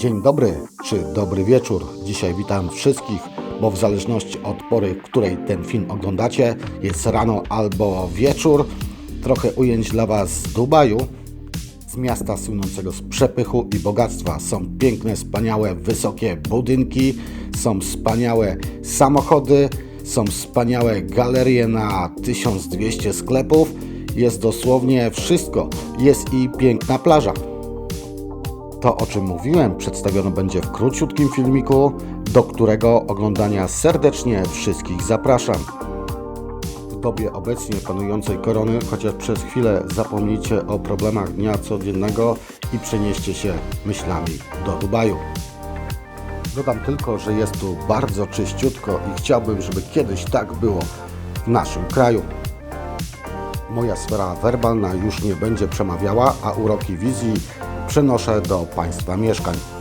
Dzień dobry czy dobry wieczór. Dzisiaj witam wszystkich, bo w zależności od pory, której ten film oglądacie, jest rano albo wieczór. Trochę ujęć dla Was z Dubaju, z miasta słynącego z przepychu i bogactwa. Są piękne, wspaniałe, wysokie budynki, są wspaniałe samochody, są wspaniałe galerie na 1200 sklepów. Jest dosłownie wszystko. Jest i piękna plaża. To, o czym mówiłem, przedstawione będzie w króciutkim filmiku, do którego oglądania serdecznie wszystkich zapraszam. W dobie obecnie panującej korony, chociaż przez chwilę zapomnijcie o problemach dnia codziennego i przenieście się myślami do Dubaju. Dodam tylko, że jest tu bardzo czyściutko i chciałbym, żeby kiedyś tak było w naszym kraju. Moja sfera werbalna już nie będzie przemawiała, a uroki wizji przenoszę do Państwa mieszkań.